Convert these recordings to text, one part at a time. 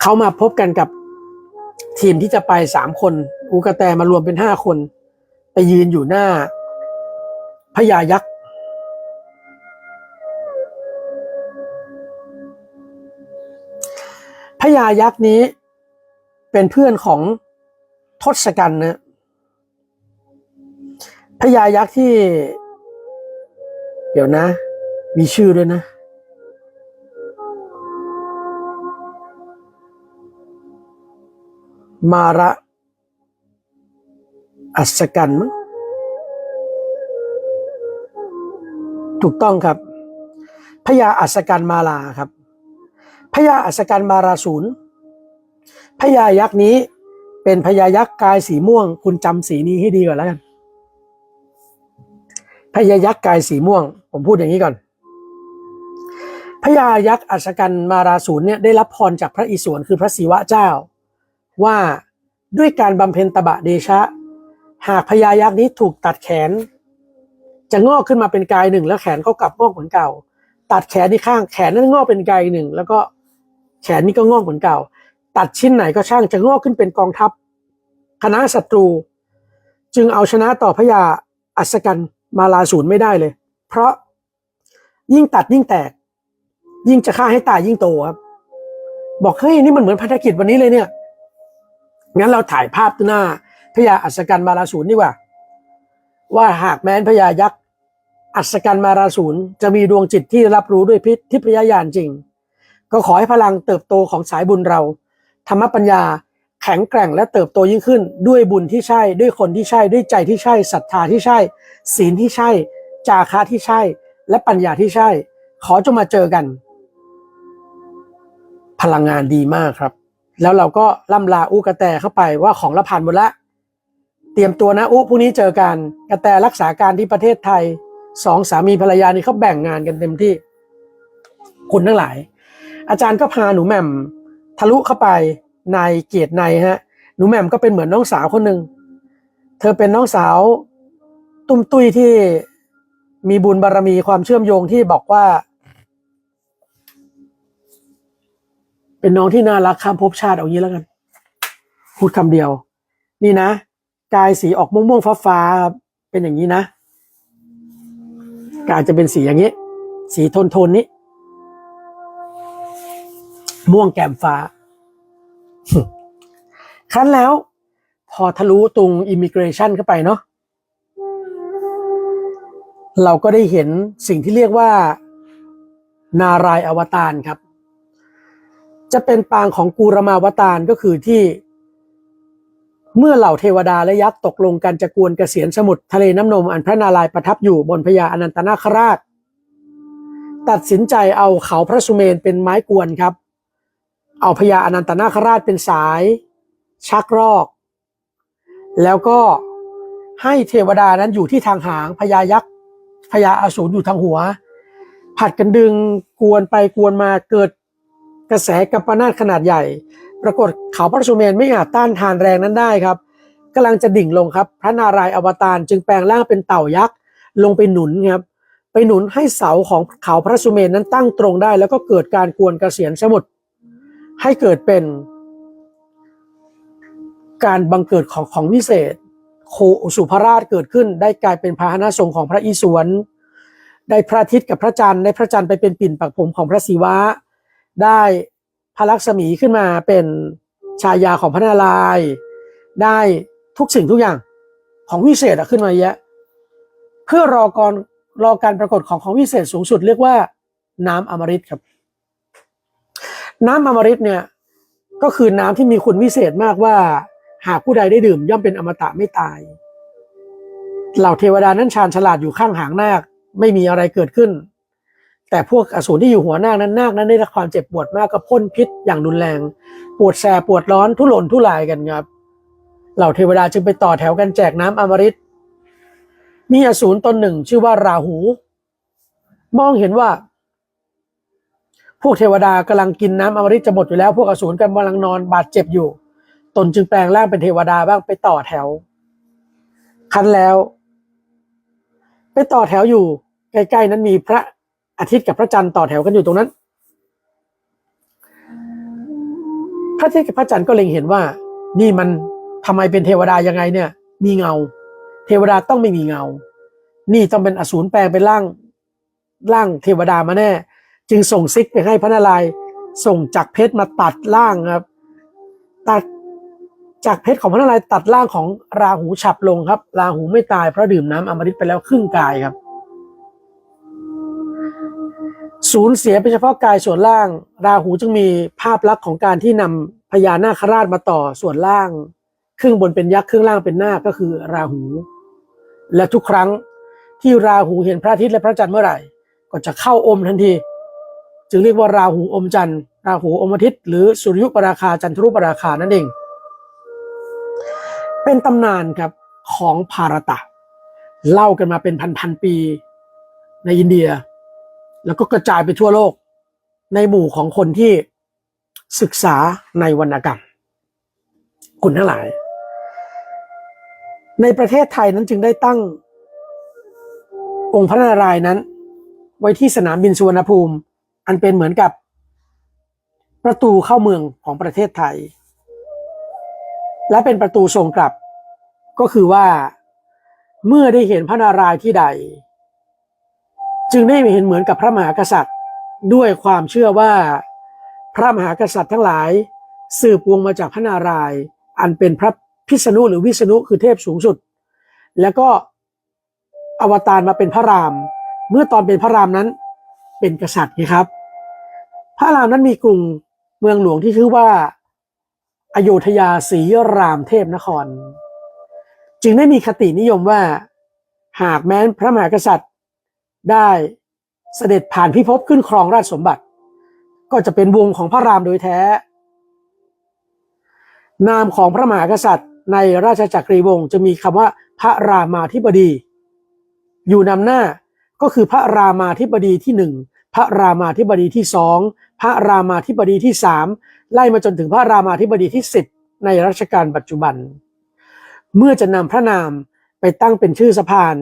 เขามาพบกันกับทีมที่จะไปสามคนอูกระแตมารวมเป็นห้าคน ไปยืนอยู่หน้าพญายักษ์พญายักษ์นี้เป็นเพื่อนของทศกัณฐ์นะพญายักษ์ที่ เดี๋ยวนะ มีชื่อด้วยนะ มาระอัศกันมั้งถูกต้องครับพญาอัศกันมาลาครับพญาอัศกันมาราศูนย์พญายักษ์นี้เป็นพญายักษ์กายสีม่วง คุณจำสีนี้ให้ดีก่อนแล้วกันพญายักษ์กายสีม่วง ผมพูดอย่างนี้ก่อนพญายักษ์อัศกันมาราศูนย์เนี่ยได้รับพรจากพระอิศวรคือพระศิวะเจ้า ว่าด้วยการบำเพ็ญตบะเดชะ หากพญายักษ์นี้ถูกตัดแขน จะงอกขึ้นมาเป็นกายหนึ่ง แล้วแขนก็กลับงอกเหมือนเก่า ตัดแขนที่ข้างแขนนั้นงอกเป็นกายหนึ่ง แล้วก็แขนนี้ก็งอกเหมือนเก่า ตัดชิ้นไหนก็ช่างจะงอกขึ้นเป็นกองทัพ คณะศัตรู จึงเอาชนะต่อพญาอัศกันมาลาศูนย์ไม่ได้เลย เพราะยิ่งตัดยิ่งแตก ยิ่งจะฆ่าให้ตายยิ่งโตครับ บอกเฮ้ยนี่มันเหมือนภารกิจวันนี้เลยเนี่ย งั้นเราถ่ายภาพหน้าพญาอัศกันมาราศูนดีกว่า ว่าหากแม้นพญายักษ์อัศกันมาราศูนจะมีดวงจิตที่รับรู้ด้วยพิษทิพยญาณจริง ก็ขอให้พลังเติบโตของสายบุญเรา ธรรมปัญญาแข็งแกร่งและเติบโตยิ่งขึ้น ด้วยบุญที่ใช่ ด้วยคนที่ใช่ ด้วยใจที่ใช่ศรัทธาที่ใช่ ศีลที่ใช่ จาคะที่ใช่ และปัญญาที่ใช่ ขอจงมาเจอกัน พลังงานดีมากครับ แล้วเราก็ล่ำลาอุกระแตเข้าไปว่าของละผ่านหมดละ เตรียมตัวนะอุพรุ่งนี้เจอกันกระแตรักษาการที่ประเทศไทยสองสามีภรรยานี่เขาแบ่งงานกันเต็มที่ คุณทั้งหลาย อาจารย์ก็พาหนูแหม่มทะลุเข้าไปในเกียรติในฮะ หนูแหม่มก็เป็นเหมือนน้องสาวคนหนึ่งเธอเป็นน้องสาวตุ้มตุ้ยที่มีบุญบารรมีความเชื่อมโยงที่บอกว่า เป็นน้องที่น่ารักข้ามภพชาติเอางี้แล้วกัน พูดคำเดียว นี่นะ กายสีออกม่วงม่วงฟ้าฟ้าๆเป็นอย่างนี้นะกายจะเป็นสีอย่างนี้ สีโทนโทนๆนี้ ม่วงแก้มฟ้า ครั้นแล้ว พอทะลุตรงอิมิเกรชันเข้าไปเนาะเราก็ได้เห็นสิ่งที่เรียกว่า นารายอวตารครับ จะเป็นปางของกูรมาวตารก็คือที่เมื่อเหล่าเทวดาและยักษ์ตกลงกันจะกวนเกษียณสมุทรทะเลน้ำนมอันพระนารายณ์ประทับอยู่บนพญาอนันตนาคราช ตัดสินใจเอาเขาพระสุเมนเป็นไม้กวนครับ เอาพญาอนันตนาคราชเป็นสาย ชักรอก แล้วก็ให้เทวดานั้นอยู่ที่ทางหางพญายักษ์พญาอสูรอยู่ทางหัว ผัดกันดึงกวนไปกวนมาเกิด กระแสกัปปนาตขนาดใหญ่ ปรากฏเขาพระสุเมนไม่อาจต้านทานแรงนั้นได้ครับกำลังจะดิ่งลงครับ พระนารายณ์อวตารจึงแปลงร่างเป็นเต่ายักษ์ลงไปหนุนครับไปหนุนให้เสาของเขาพระสุเมนนั้นตั้งตรงได้ แล้วก็เกิดการกวนกระเกษียณสมุทรให้เกิดเป็นการบังเกิดของของวิเศษ โคสุภราชเกิดขึ้น ได้กลายเป็นพาหนะทรงของพระอิศวรได้พระอาทิตย์กับพระจันทร์ได้พระจันทร์ไปเป็นปิ่นปักผมของพระศิวะ ได้พระลักษมีขึ้นมาเป็นชายาของพระนารายณ์ได้ทุกสิ่งทุกอย่างของวิเศษอะขึ้นมาเยอะเพื่อรอก่อนรอการปรากฏของของวิเศษสูงสุดเรียกว่าน้ำอมฤตครับ น้ำอมฤตเนี่ยก็คือน้ำที่มีคุณวิเศษมากว่า หากผู้ใดได้ดื่ม ย่อมเป็นอมตะไม่ตายเหล่าเทวดานั้นชาญฉลาดอยู่ข้างหางนาคไม่มีอะไรเกิดขึ้น แต่พวกอสูรที่อยู่หัวนาคนั้นนาคนั้นได้รับความเจ็บปวดมากก็พ่นพิษอย่างรุนแรง ปวดแสบปวดร้อนทุรนทุรายกันครับ เหล่าเทวดาจึงไปต่อแถวกันแจกน้ำอมฤตมีอสูรตนหนึ่งชื่อว่าราหู มองเห็นว่า พวกเทวดากำลังกินน้ำอมฤตจะหมดอยู่แล้วพวกอสูรกำลังนอนบาดเจ็บอยู่ ตนจึงแปลงร่างเป็นเทวดาบ้างไปต่อแถว คันแล้ว ไปต่อแถวอยู่ ใกล้ๆนั้นมีพระ อาทิตย์กับพระจันทร์ต่อแถวกันอยู่ตรงนั้น พระอาทิตย์กับพระจันทร์ก็เล็งเห็นว่า นี่มันทำไมเป็นเทวดายังไงเนี่ย มีเงา เทวดาต้องไม่มีเงา นี่ต้องเป็นอสูรแปลงเป็นร่างร่างเทวดามาแน่ จึงส่งซิกไปให้พระนารายณ์ส่งจักเพชรมาตัดร่างครับ ตัดจากเพชรของพระนารายณ์ตัดร่างของราหูฉับลงครับ ราหูไม่ตายเพราะดื่มน้ำอมฤตไปแล้วครึ่งกายครับ สูญเสียไปเฉพาะกายส่วนล่าง ราหูจึงมีภาพลักษณ์ของการที่นำพญานาคราชมาต่อส่วนล่าง ครึ่งบนเป็นยักษ์ครึ่งล่างเป็นนาคก็คือราหู และทุกครั้งที่ราหูเห็นพระอาทิตย์และพระจันทร์เมื่อไหร่ ก็จะเข้าอมทันที จึงเรียกว่าราหูอมจันทร์ ราหูอมอาทิตย์ หรือสุริยุปราคาจันทรุปราคานั่นเอง เป็นตำนานครับของภารตะ เล่ากันมาเป็นพันๆปีในอินเดีย แล้วก็กระจายไปทั่วโลก ในหมู่ของคนที่ศึกษาในวรรณกรรม คุณทั้งหลาย ในประเทศไทยนั้นจึงได้ตั้ง องค์พระนารายณ์นั้น ไว้ที่สนามบินสุวรรณภูมิ อันเป็นเหมือนกับประตูเข้าเมืองของประเทศไทย และเป็นประตูส่งกลับ ก็คือว่าเมื่อได้เห็นพระนารายณ์ที่ใด จึงได้เห็นเหมือนกับพระมหากษัตริย์ ด้วยความเชื่อว่าพระมหากษัตริย์ทั้งหลาย สืบวงมาจากพระนารายณ์อันเป็นพระพิษณุหรือวิษณุคือเทพสูงสุด แล้วก็อวตารมาเป็นพระราม เมื่อตอนเป็นพระรามนั้นเป็นกษัตริย์ไงครับ พระรามนั้นมีกรุงเมืองหลวงที่ชื่อว่าอโยธยาศรีรามเทพนคร จึงได้มีคตินิยมว่า หากแม้นพระมหากษัตริย์ ได้เสด็จผ่านพิภพขึ้นครองราชสมบัติ ก็จะเป็นวงของพระรามโดยแท้ นามของพระมหากษัตริย์ ในราชจักรีวงศ์จะมีคำว่าพระรามาธิบดี อยู่นำหน้าก็คือพระรามาธิบดีที่หนึ่งพระรามาธิบดีที่สองพระรามาธิบดีที่สามไล่มาจนถึงพระรามาธิบดีที่สิบในรัชกาลปัจจุบัน เมื่อจะนำพระนามไปตั้งเป็นชื่อสะพาน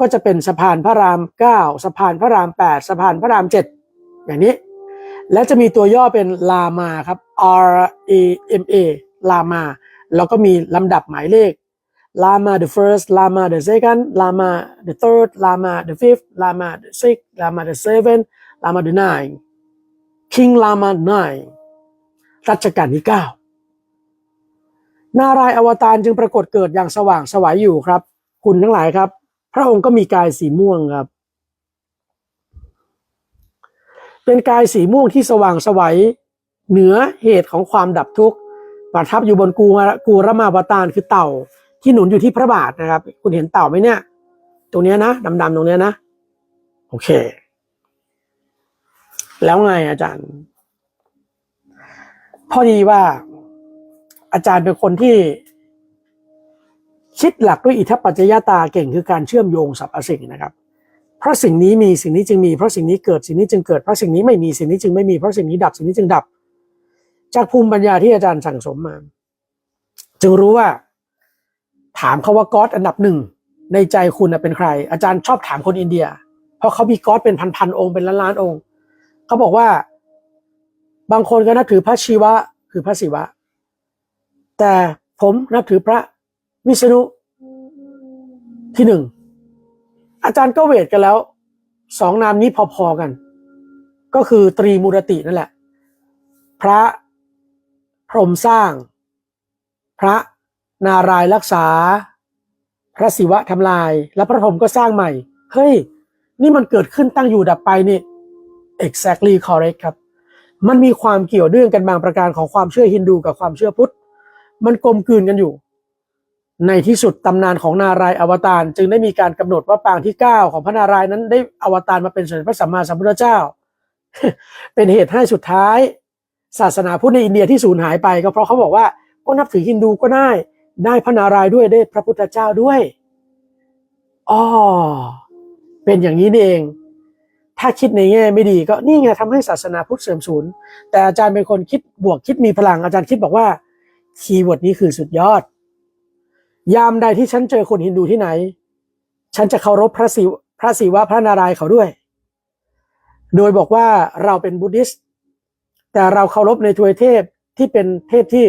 ก็จะเป็นสะพานพระรามเก้าสะพานพระรามแปดสะพานพระรามเจ็ดอย่างนี้ และจะมีตัวย่อเป็นลามาครับ R A M A ลามา แล้วก็มีลำดับหมายเลขลามา the first ลามา the second ลามา the third ลามา the fifth ลามา the sixth ลามา the seventh ลามา the nine King ลามา nine รัชกาลที่เก้านารายอวตารจึงปรากฏเกิดอย่างสว่างสวัยอยู่ครับ คุณทั้งหลายครับ ระองค์ก็มีกายสีม่วงครับ เป็นกายสีม่วงที่สว่างสวัยเหนือเหตุของความดับทุกข์ประทับอยู่บนกูกูรมาวตารคือเต่าที่หนุนอยู่ที่พระบาทนะครับ คุณเห็นเต่าไหมเนี่ย ตรงเนี้ยนะดำๆตรงเนี้ยนะ โอเค แล้วไงอาจารย์ พอดีว่า อาจารย์เป็นคนที่ คิดหลักด้วยอิทธิปัจจยตาเก่งคือการเชื่อมโยงสรรพสิ่งนะครับ เพราะสิ่งนี้มีสิ่งนี้จึงมีเพราะสิ่งนี้เกิดสิ่งนี้จึงเกิดเพราะสิ่งนี้ไม่มีสิ่งนี้จึงไม่มีเพราะสิ่งนี้ดับสิ่งนี้จึงดับ จากภูมิปัญญาที่อาจารย์สั่งสมมา จึงรู้ว่า ถามเขาว่าก๊อดอันดับหนึ่งในใจคุณเป็นใคร อาจารย์ชอบถามคนอินเดีย เพราะเขามีก๊อดเป็นพันๆองค์เป็นล้านๆองค์เขาบอกว่า บางคนก็นับถือพระชีวะคือพระศิวะ แต่ผมนับถือพระวิษณุ ที่หนึ่งอาจารย์ก็เวทกันแล้วสองนามนี้พอๆกัน ก็คือตรีมูรตินั่นแหละ พระพรหมสร้าง พระนารายรักษา พระศิวะทำลาย และพระพรหมก็สร้างใหม่ เฮ้ย นี่มันเกิดขึ้นตั้งอยู่ดับไปนี่ exactly correct ครับ มันมีความเกี่ยวเนื่องกันบางประการของความเชื่อฮินดูกับความเชื่อพุทธ มันกลมกลืนกันอยู่ ในที่สุดตำนานของนารายอวตารจึงได้มีการกำหนดว่าปางที่ 9 ของพระนารายนั้นได้อวตารมาเป็นสมเด็จพระสัมมาสัมพุทธเจ้า เป็นเหตุให้สุดท้าย ศาสนาพุทธในอินเดียที่สูญหายไป ก็เพราะเขาบอกว่าก็นับถือฮินดูก็ได้ ได้พระนารายด้วยได้พระพุทธเจ้าด้วยอ๋อเป็นอย่างนี้นี่เอง ถ้าคิดในแง่ไม่ดีก็นี่ไงทำให้ศาสนาพุทธเสื่อมสูญแต่อาจารย์เป็นคนคิดบวกคิดมีพลังอาจารย์คิดบอกว่าคีย์เวิร์ดนี้คือสุดยอด ยามใดที่ฉันเจอคนฮินดูที่ไหน ฉันจะเคารพพระศิวพระศิวะพระนารายณ์เขาด้วย โดยบอกว่าเราเป็นบุดดิสต์แต่เราเคารพในทวยเทพที่เป็นเทพที่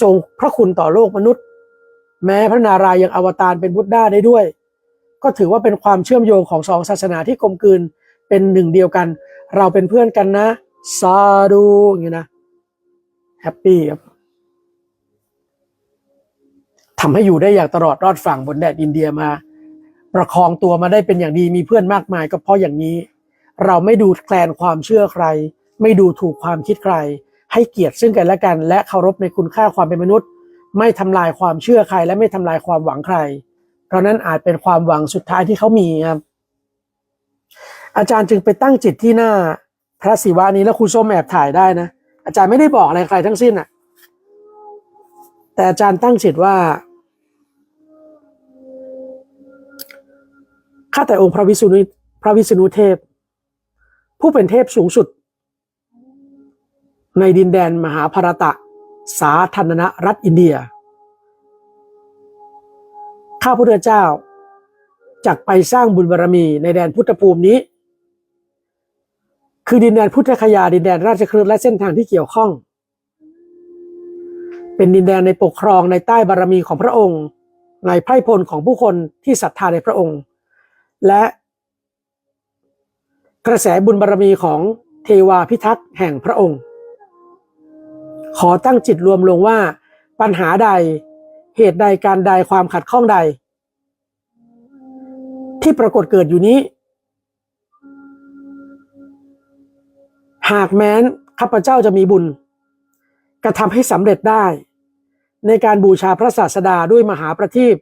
ทรงพระคุณต่อโลกมนุษย์ แม้พระนารายณ์ยังอวตารเป็นบุตด้ได้ด้วย ก็ถือว่าเป็นความเชื่อมโยงของสองศาสนาที่กลมกลืนเป็นหนึ่งเดียวกัน เราเป็นเพื่อนกันนะสาธุอย่างนี้นะแฮปปี้ครับ ทำให้อยู่ได้อย่างตลอดรอดฝั่งบนแดดอินเดียมา ประคองตัวมาได้เป็นอย่างดีมีเพื่อนมากมายก็เพราะอย่างนี้ เราไม่ดูแคลนความเชื่อใคร ไม่ดูถูกความคิดใคร ให้เกียรติซึ่งกันและกัน และเคารพในคุณค่าความเป็นมนุษย์ ไม่ทำลายความเชื่อใคร และไม่ทำลายความหวังใคร เพราะนั้นอาจเป็นความหวังสุดท้ายที่เขามีครับอาจารย์จึงไปตั้งจิตที่หน้าพระศิวะนี้แล้วครูส้มแอบถ่ายได้นะอาจารย์ไม่ได้บอกอะไรใครทั้งสิ้นอะ แต่อาจารย์ตั้งจิตว่า ข้าแต่องค์พระวิษณุพระวิษณุเทพ ผู้เป็นเทพสูงสุด ในดินแดนมหาภารตะ สาธารณรัฐอินเดีย ข้าพระพุทธเจ้าจักไปสร้างบุญบารรมีในแดนพุทธภูมินี้ คือดินแดนพุทธคยาดินแดนราชคฤห์และเส้นทางที่เกี่ยวข้อง เป็นดินแดนในปกครองในใต้บารมีของพระองค์ ในไพร่พลของผู้คนที่ศรัทธาในพระองค์ และกระแสบุญบารรมีของเทวาพิทักษ์แห่งพระองค์ ขอตั้งจิตรวมลงว่า ปัญหาใดเหตุใดการใดความขัดข้องใด ที่ปรากฏเกิดอยู่นี้ หากแม้นข้าพเจ้าจะมีบุญ กระทำให้สำเร็จได้ ในการบูชาพระศาสดาด้วยมหาประทีป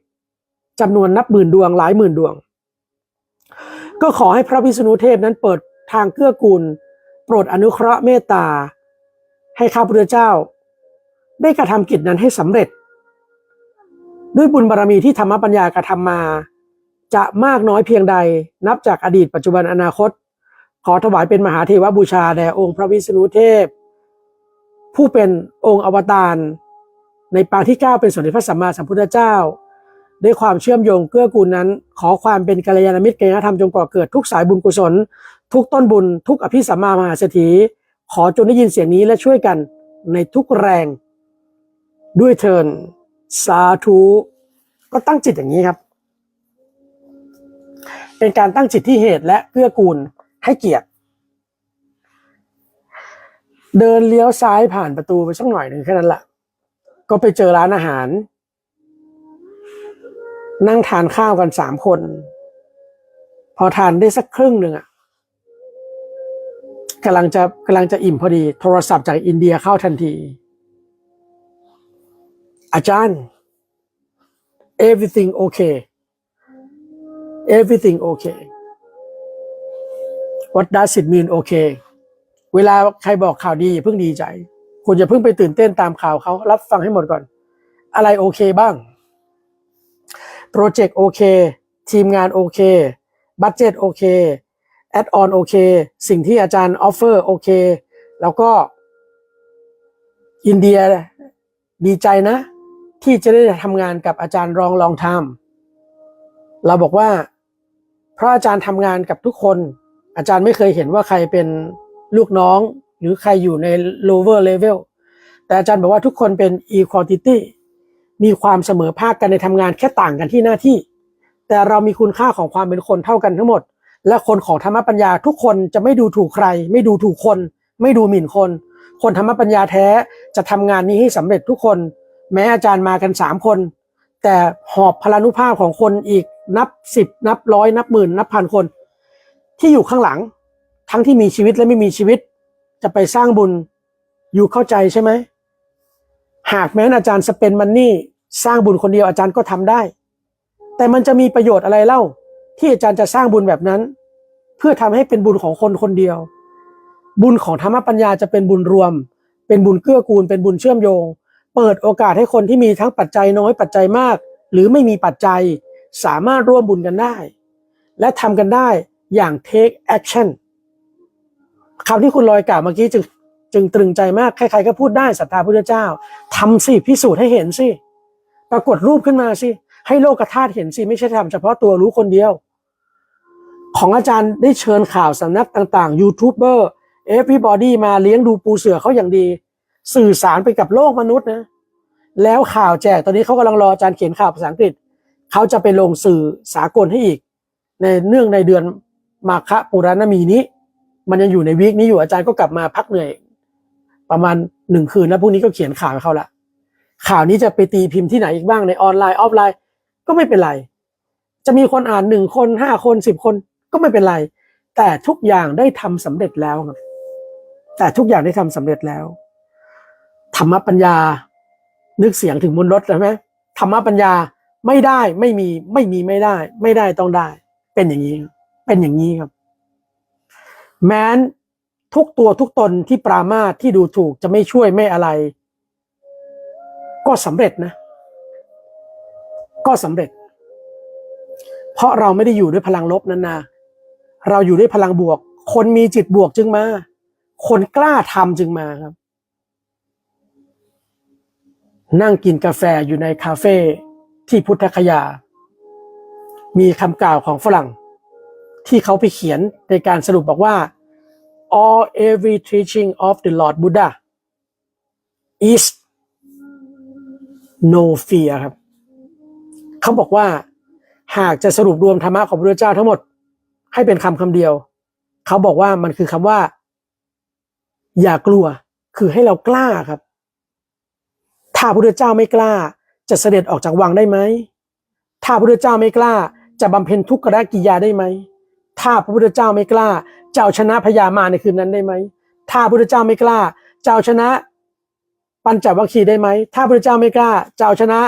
จำนวนนับหมื่นดวงหลายหมื่นดวง ก็ขอให้พระวิษณุเทพนั้นเปิดทางเกื้อกูล โปรดอนุเคราะห์เมตตา ให้ข้าพระเจ้า ได้กระทำกิจนั้นให้สำเร็จ ด้วยบุญบารรมีที่ธรรมปัญญากระทำมา จะมากน้อยเพียงใด นับจากอดีตปัจจุบันอนาคต ขอถวายเป็นมหาเทวบูชาแด่องค์พระวิษณุเทพ ผู้เป็นองค์อวตารในปางที่ 9 เป็นสมเด็จพระสัมมาสัมพุทธเจ้า ด้วยความเชื่อมโยงเกื้อกูลนั้น ขอความเป็นกัลยาณมิตรกัลยาณธรรมจงก่อเกิดทุกสายบุญกุศล ทุกต้นบุญ ทุกอภิสัมมามหาเศรษฐีขอจงได้ยินเสียงนี้และช่วยกันในทุกแรง ด้วยเทินสาธุก็ตั้งจิตอย่างนี้ครับ เป็นการตั้งจิตที่เหตุและเกื้อกูลให้เกียรติ เดินเลี้ยวซ้ายผ่านประตูไปสักหน่อยหนึ่งแค่นั้นแหละก็ไปเจอร้านอาหาร นั่งทานข้าวกันสามคน พอทานได้สักครึ่งหนึ่งอะกำลังจะกำลังจะอิ่มพอดี โทรศัพท์จากอินเดียเข้าทันที อาจารย์ everything okay everything okay what does it mean okay เวลาใครบอกข่าวดีอย่าเพิ่งดีใจ คุณอย่าเพิ่งไปตื่นเต้นตามข่าวเขารับฟังให้หมดก่อน อะไรโอเคบ้าง โปรเจกต์โอเค ทีมงานโอเค บัตเจตโอเค แอดออนโอเค สิ่งที่อาจารย์ออฟเฟอร์โอเค แล้วก็ อินเดียดีใจนะ ที่จะได้ทำงานกับอาจารย์รองลองทำเราบอกว่า เพราะอาจารย์ทำงานกับทุกคน อาจารย์ไม่เคยเห็นว่าใครเป็นลูกน้อง หรือใครอยู่ใน lower level แต่อาจารย์บอกว่าทุกคนเป็น equality มีความเสมอภาคกันในทำงานแค่ต่างกันที่หน้าที่ แต่เรามีคุณค่าของความเป็นคนเท่ากันทั้งหมด และคนของธรรมปัญญาทุกคนจะไม่ดูถูกใคร ไม่ดูถูกคน ไม่ดูหมิ่นคน คนธรรมปัญญาแท้จะทำงานนี้ให้สำเร็จทุกคน แม้อาจารย์มากันสามคน แต่หอบพลานุภาพของคนอีกนับสิบนับร้อยนับหมื่นนับพันคน ที่อยู่ข้างหลัง ทั้งที่มีชีวิตและไม่มีชีวิต จะไปสร้างบุญอยู่เข้าใจใช่ไหม หากแม้นอาจารย์สเปนมันนี่สร้างบุญคนเดียวอาจารย์ก็ทำได้ แต่มันจะมีประโยชน์อะไรเล่า ที่อาจารย์จะสร้างบุญแบบนั้น เพื่อทำให้เป็นบุญของคนคนเดียว บุญของธรรมปัญญาจะเป็นบุญรวม เป็นบุญเกื้อกูล เป็นบุญเชื่อมโยง เปิดโอกาสให้คนที่มีทั้งปัจจัยน้อยปัจจัยมาก หรือไม่มีปัจจัยสามารถร่วมบุญกันได้ และทำกันได้อย่าง take action คำที่คุณลอยกล่าวเมื่อกี้จึง จึงตรึงใจมาก ใครๆก็พูดได้ศรัทธาพุทธเจ้าทำสิพิสูจน์ให้เห็นสิปรากฏรูปขึ้นมาสิให้โลกธาตุเห็นสิไม่ใช่ทำเฉพาะตัวรู้คนเดียว ของอาจารย์ได้เชิญข่าวสำนักต่างๆยูทูบเบอร์ everybody มาเลี้ยงดูปูเสือเขาอย่างดี สื่อสารไปกับโลกมนุษย์นะ แล้วข่าวแจกตอนนี้เขากำลังรออาจารย์เขียนข่าวภาษาอังกฤษเขาจะไปลงสื่อสากลให้อีก ในเนื่องในเดือนมาฆปุรณมีนี้ มันยังอยู่ในวีคนี้อยู่อาจารย์ก็กลับมาพักเหนื่อย ประมาณหนึ่งคืนแล้วพรุ่งนี้ก็เขียนข่าวให้เขาละข่าวนี้จะไปตีพิมพ์ที่ไหนอีกบ้างในออนไลน์ออฟไลน์ก็ไม่เป็นไร จะมีคนอ่านหนึ่งคนห้าคนสิบคนก็ไม่เป็นไร แต่ทุกอย่างได้ทำสำเร็จแล้วครับแต่ทุกอย่างได้ทำสำเร็จแล้วธรรมปัญญา นึกเสียงถึงบนรถใช่ไหมธรรมปัญญาไม่ได้ไม่มีไม่มีไม่ได้ ไม่ได้ต้องได้ เป็นอย่างนี้ เป็นอย่างนี้ครับ แม้น ทุกตัวทุกตนที่ปรามาที่ดูถูกจะไม่ช่วยไม่อะไร ก็สำเร็จนะ ก็สำเร็จ เพราะเราไม่ได้อยู่ด้วยพลังลบนั่นนะเราอยู่ด้วยพลังบวก คนมีจิตบวกจึงมา คนกล้าทำจึงมาครับ นั่งกินกาแฟอยู่ในคาเฟ่ที่พุทธคยา มีคำกล่าวของฝรั่ง ที่เขาไปเขียนในการสรุปบอกว่า all every teaching of the Lord Buddha is no fear ครับเขาบอกว่าหากจะสรุปรวมธรรมะของพระพุทธเจ้าทั้งหมดให้เป็นคำคำเดียว เขาบอกว่ามันคือคำว่า อย่ากลัว คือให้เรากล้าครับ ถ้าพระพุทธเจ้าไม่กล้า จะเสด็จออกจากวังได้ไหม ถ้าพระพุทธเจ้าไม่กล้า จะบำเพ็ญทุกขกิริยาได้ไหม ถ้าพระพุทธเจ้าไม่กล้า เจะเอาชนะพญามาในคืนนั้นได้ไหม ถ้าพระพุทธเจ้าไม่กล้า เจะเอาชนะ ปัญจวัคคีย์ได้ไหม ถ้าพระพุทธเจ้าไม่กล้า เจะเอาชนะ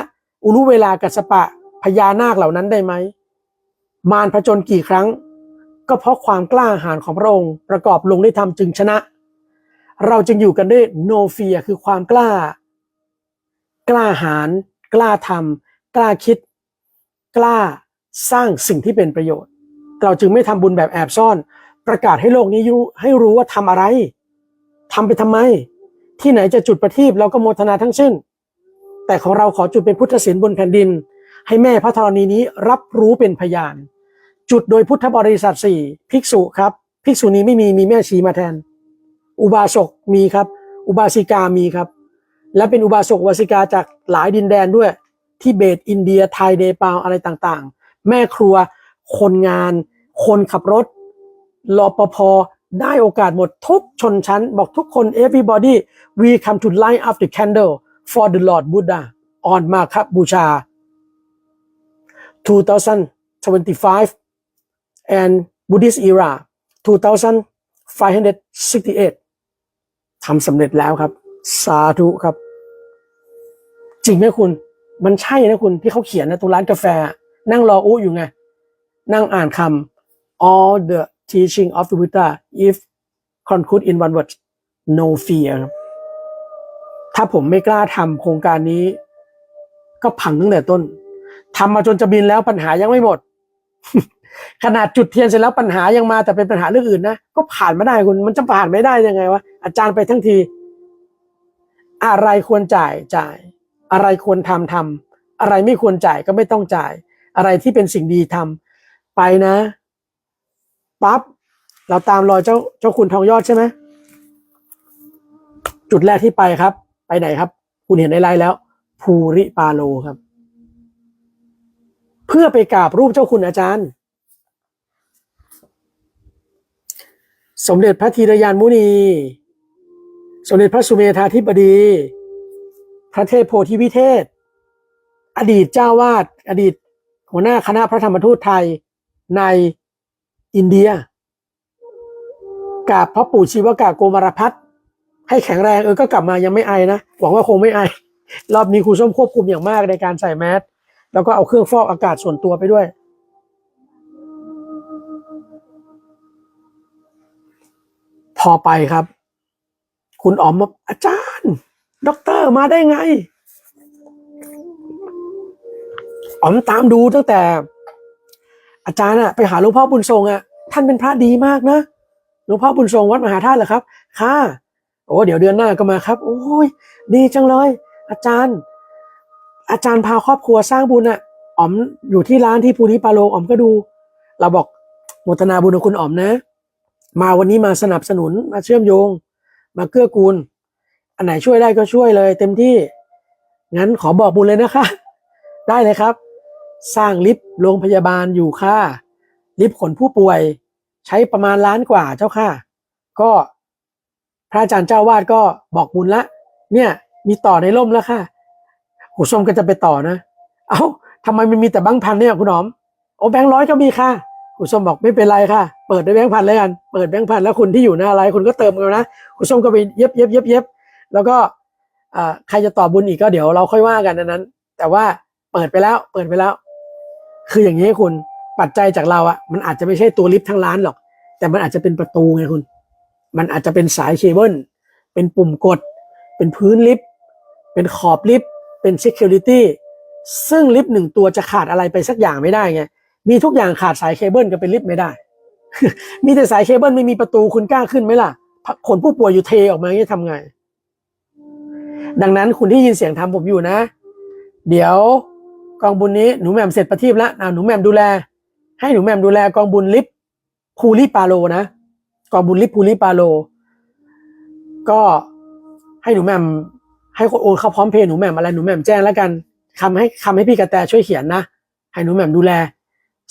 อุรุเวลากัสสปะพญานาคเหล่านั้นได้ไหม มารผจญกี่ครั้ง ก็เพราะความกล้าหาญของพระองค์ ประกอบลงได้ทำจึงชนะ เราจึงอยู่กันด้วย no fear คือความกล้า กล้าหาญกล้าทำกล้าคิด กล้าสร้างสิ่งที่เป็นประโยชน์ เราจึงไม่ทำบุญแบบแอบซ่อน ประกาศให้โลกนี้รู้ให้รู้ว่าทำอะไรทำไปทำไม ที่ไหนจะจุดประทีปเราก็โมทนาทั้งสิ้น แต่ของเราขอจุดเป็นพุทธศีลบนแผ่นดิน ให้แม่พระธรณีนี้รับรู้เป็นพยาน จุดโดยพุทธบริษัทสี่ภิกษุครับ ภิกษุนี้ไม่มีมีแม่ชีมาแทน อุบาสกมีครับ อุบาสิกามีครับ และเป็นอุบาสกอุบาสิกาจากหลายดินแดนด้วยที่เบตอินเดียไทยเนปาลอะไรต่างๆ แม่ครัว คนงาน คนขับรถรปภได้โอกาสหมดทุกชนชั้น บอกทุกคน everybody we come to light up the candle for the Lord Buddha on มาครับูชา 2025 and Buddhist era 2568ทำสำเร็จแล้วครับ สาธุครับ จริงไหมคุณ มันใช่นะคุณที่เขาเขียนนะตรงร้านกาแฟ นั่งรออู้อยู่ไง นั่งอ่านคำ all the teaching of the Buddha if conclude in one word no fear ถ้าผมไม่กล้าทำโครงการนี้ ก็พังตั้งแต่ต้นทำมาจนจะบินแล้วปัญหายังไม่หมด ขนาดจุดเทียนเสร็จแล้วปัญหายังมาแต่เป็นปัญหาเรื่องอื่นนะก็ผ่านมาได้คุณมันจะผ่านไม่ได้ยังไงวะอาจารย์ไปทั้งที อะไรควรจ่ายจ่าย อะไรควรทำทำอะไรไม่ควรจ่ายก็ไม่ต้องจ่าย อะไรที่เป็นสิ่งดีทำ ไปนะปั๊บเราตามรอยเจ้าเจ้าคุณทองยอดใช่ไหมจุดแรกที่ไปครับ ไปไหนครับ คุณเห็นในไลน์แล้ว ภูริปาโลครับ เพื่อไปกราบรูปเจ้าคุณอาจารย์ สมเด็จพระธีรยานมุนี สมเด็จพระสุเมธาธิบดี พระเทพโพธิวิเทศ อดีตเจ้าวาด อดีตหัวหน้าคณะพระธรรมทูตไทย ในอินเดียกราบพระปู่ชีวกาโกมารพัฒให้แข็งแรงเออก็กลับมายังไม่ไอนะ หวังว่าคงไม่ไอ รอบนี้ครูส้มควบคุมอย่างมากในการใส่แมสแล้วก็เอาเครื่องฟอกอากาศส่วนตัวไปด้วย พอไปครับ คุณอ๋อมอกอาจารย์ ด็อกเตอร์มาได้ไงอ๋อมตามดูตั้งแต่ อาจารย์อะไปหาหลวงพ่อบุญทรงอะท่านเป็นพระดีมากนะหลวงพ่อบุญทรงวัดมหาธาตุเหรอครับ ค่ะ โอ้เดี๋ยวเดือนหน้าก็มาครับ โอ้ยดีจังเลย อาจารย์ อาจารย์พาครอบครัวสร้างบุญอะอ๋อมอยู่ที่ร้านที่ภูริปาโลอ๋อมก็ดู เราบอกโมทนาบุญของคุณอ๋อมนะ มาวันนี้มาสนับสนุนมาเชื่อมโยง มาเกื้อกูล อันไหนช่วยได้ก็ช่วยเลย เต็มที่งั้นขอบอกบุญเลยนะคะ ได้เลยครับ สร้างลิฟต์โรงพยาบาลอยู่ค่ะ ลิฟต์ขนผู้ป่วย ใช้ประมาณล้านกว่าเจ้าค่ะ ก็พระอาจารย์เจ้าวาดก็บอกบุญละ เนี่ยมีต่อในร่มแล้วค่ะคุณส้มก็จะไปต่อนะ เอ้าทำไมมันมีแต่แบงค์พันเนี่ยคุณหอมโอ้แบงค์ร้อยก็มีค่ะคุณส้มบอกไม่เป็นไรค่ะ เปิดด้วยแบงค์พันเลยกัน เปิดแบงค์พันแล้วคุณที่อยู่หน้าอะไรคุณก็เติมกันนะคุณส้มก็ไปเย็บเย็บเย็บเย็บแล้วก็อ่าใครจะต่อบุญอีกก็เดี๋ยวเราค่อยว่ากันนั้น แต่ว่าเปิดไปแล้ว เปิดไปแล้ว คืออย่างนี้คุณปัจจัยจากเราอะมันอาจจะไม่ใช่ตัวลิฟต์ทั้งร้านหรอก แต่มันอาจจะเป็นประตูไงคุณ มันอาจจะเป็นสายเคเบิลเป็นปุ่มกด เป็นพื้นลิฟต์เป็นขอบลิฟต์เป็น security ซึ่งลิฟต์หนึ่งตัวจะขาดอะไรไปสักอย่างไม่ได้ไงมีทุกอย่างขาดสายเคเบิลก็เป็นลิฟต์ไม่ได้ มีแต่สายเคเบิลไม่มีประตูคุณกล้าขึ้นไหมล่ะขนผู้ป่วยอยู่เทออกมาอย่างนี้ทำไง ดังนั้นคุณที่ยินเสียงทำผมอยู่นะ เดี๋ยว กองบุญนี้หนูแหม่มเสร็จประทีปแล้วอะหนูแหม่มดูแล ให้หนูแหม่มดูแลกองบุญลิฟพูลิปาโลนะกองบุญลิฟพูลิปาโล ก็ให้หนูแหม่มให้คนโอนเข้าพร้อมเพย์หนูแหม่มอะไรหนูแหม่มแจ้งแล้วกันคำให้คำให้พี่กระแตช่วยเขียนนะให้หนูแหม่มดูแล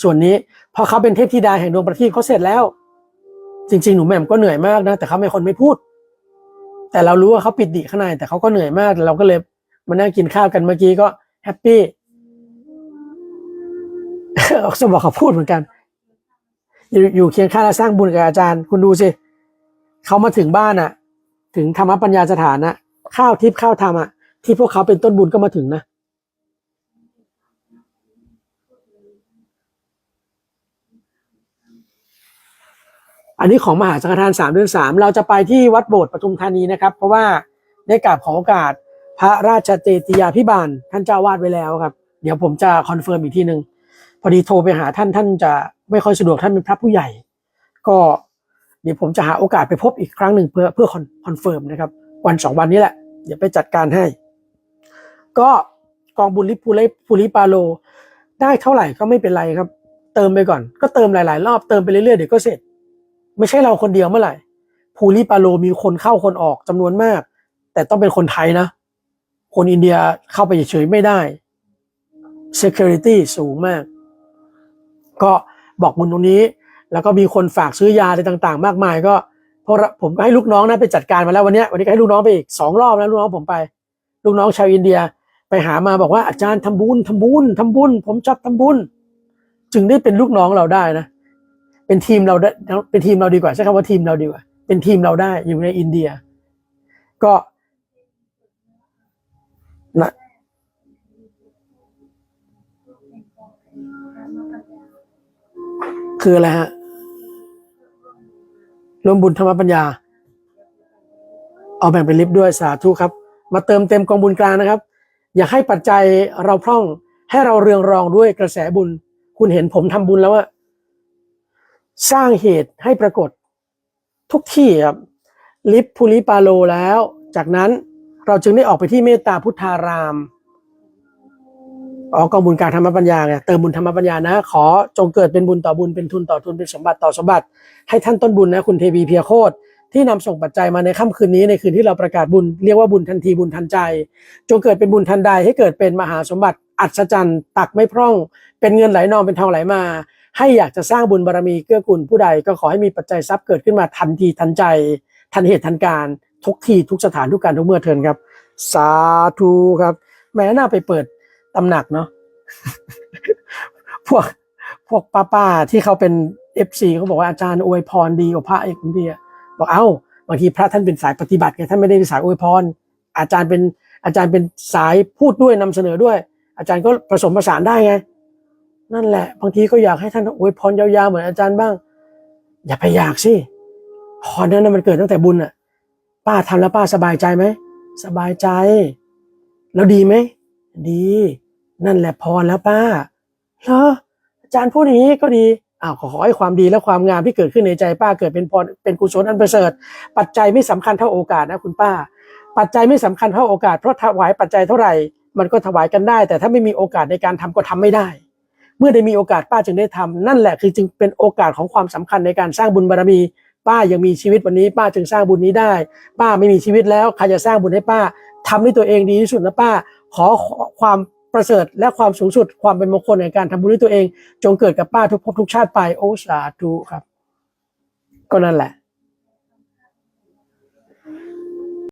ส่วนนี้พอเขาเป็นเทพธิดาแห่งดวงประทีปเขาเสร็จแล้ว จริง ๆ หนูแหม่มก็เหนื่อยมากนะ แต่เขาไม่คนไม่พูด แต่เรารู้ว่าเขาปิดดิข้างในแต่เขาก็เหนื่อยมากเราก็เลยมานั่งกินข้าวกันเมื่อกี้ก็แฮปปี้ สมบอกเขาพูดเหมือนกัน อยู่อยู่เคียงข้างและสร้างบุญกับอาจารย์ คุณดูสิเขามาถึงบ้านอะถึงธรรมปัญญาสถานนะข้าวทิพย์ข้าวธรรมอะที่พวกเขาเป็นต้นบุญก็มาถึงนะอันนี้ของมหาสังฆทานสามเดือนสามเราจะไปที่วัดโบสถ์ปทุมธานีนะครับ เพราะว่าได้กราบขอโอกาส พระราชเจติยาพิบาลท่านเจ้าวาดไว้แล้วครับ เดี๋ยวผมจะคอนเฟิร์มอีกทีหนึ่ง พอดีโทรไปหาท่านท่านจะไม่ค่อยสะดวกท่านเป็นพระผู้ใหญ่ ก็เดี๋ยวผมจะหาโอกาสไปพบอีกครั้งหนึ่งเพื่อเพื่อคอนเฟิร์มนะครับ วันสองวันนี้แหละ เดี๋ยวไปจัดการให้ ก็กองบุญลิปูเลปูลิปาโล ได้เท่าไหร่ก็ไม่เป็นไรครับ เติมไปก่อน ก็เติมหลาย ๆ รอบเติมไปเรื่อยๆเดี๋ยวก็เสร็จ ไม่ใช่เราคนเดียวเมื่อไหร่ภูริปาโลมีคนเข้าคนออกจำนวนมาก แต่ต้องเป็นคนไทยนะ คนอินเดียเข้าไปเฉยๆไม่ได้ security สูงมาก ก็บอกบุญตรงนี้ แล้วก็มีคนฝากซื้อยาอะไรต่างๆ มากมายก็เพราะผมก็ให้ลูกน้องนะไปจัดการมาแล้ววันนี้วันนี้ก็ให้ลูกน้องไปอีกสองรอบแล้วลูกน้องผมไป ลูกน้องชาวอินเดียไปหามาบอกว่าอาจารย์ทำบุญทำบุญทำบุญ ผมชอบทำบุญ จึงได้เป็นลูกน้องเราได้นะ เป็นทีมเราได้เป็นทีมเราดีกว่าใช้คำว่าทีมเราดีกว่า เป็นทีมเราได้อยู่ในอินเดีย ก็นะ คืออะไรฮะรวมบุญธรรมปัญญา เอาแบ่งเป็นลิฟด้วยสาธุครับ มาเติมเต็มกองบุญกลางนะครับ อย่าให้ปัจจัยเราพร่องให้เราเรืองรองด้วยกระแสบุญ คุณเห็นผมทำบุญแล้วว่า สร้างเหตุให้ปรากฏ ทุกที่ครับลิฟพูลิปาโลแล้ว จากนั้นเราจึงได้ออกไปที่เมตตาพุทธาราม ออกองบุญการธรรมปัญญาไงเติมบุญธรรมปัญญานะ ขอจงเกิดเป็นบุญต่อบุญเป็นทุนต่อทุนเป็นสมบัติต่อสมบัติ ให้ท่านต้นบุญนะคุณเทวีเพียโคตรที่นำส่งปัจจัยมาในค่ำคืนนี้ในคืนที่เราประกาศบุญเรียกว่าบุญทันทีบุญทันใจ จงเกิดเป็นบุญทันใดให้เกิดเป็นมหาสมบัติ อัศจรรย์ตักไม่พร่อง เป็นเงินไหลนองเป็นทองไหลมา ให้อยากจะสร้างบุญบารมีเกื้อกูลผู้ใดก็ขอให้มีปัจจัยทรัพย์เกิดขึ้นมาทันทีทันใจ ทันเหตุทันการทุกที่ทุกสถานทุกการทุกเมื่อเทินครับ สาธุครับ แม้น่าไปเปิด ตำหนักเนาะ พวกพวกป้าป้าๆที่เขาเป็นเอฟซีเขาบอกว่าอาจารย์อวยพรดีกว่าพระอีกบางทีอะบอกเอ้าบางทีพระท่านเป็นสายปฏิบัติไงท่านไม่ได้เป็นสายอวยพร อาจารย์เป็นอาจารย์เป็นสายพูดด้วยนำเสนอด้วย อาจารย์ก็ผสมผสานได้ไง นั่นแหละ บางทีก็อยากให้ท่านอวยพรยาวๆเหมือนอาจารย์บ้าง อย่าไปอยากสิพรนั้นมันเกิดตั้งแต่บุญอะ ป้าทำแล้วป้าสบายใจไหมสบายใจ แล้วดีไหมดี นั่นแหละพรแล้วป้าเหรออาจารย์พูดอย่างนี้ก็ดีอ้าวขอให้ความดีและความงามที่เกิดขึ้นในใจป้าเกิดเป็นพรเป็นกุศลอันประเสริฐปัจจัยไม่สำคัญเท่าโอกาสนะคุณป้า ปัจจัยไม่สำคัญเท่าโอกาสเพราะถวายปัจจัยเท่าไหร่ มันก็ถวายกันได้ แต่ถ้าไม่มีโอกาสในการทำก็ทำไม่ได้ เมื่อได้มีโอกาสป้าจึงได้ทำนั่นแหละคือจึงเป็นโอกาสของความสำคัญในการสร้างบุญบารมี ป้ายังมีชีวิตวันนี้ ป้าจึงสร้างบุญนี้ได้ ป้าไม่มีชีวิตแล้วใครจะสร้างบุญให้ป้าทำด้วยตัวเองดีที่สุดนะป้า ขอความ ประเสริฐและความสูงสุดความเป็นมงคลในการทำบุญด้วยตัวเอง จงเกิดกับป้าทุกภพทุกชาติไปโอ้สาธุครับ ก็นั่นแหละ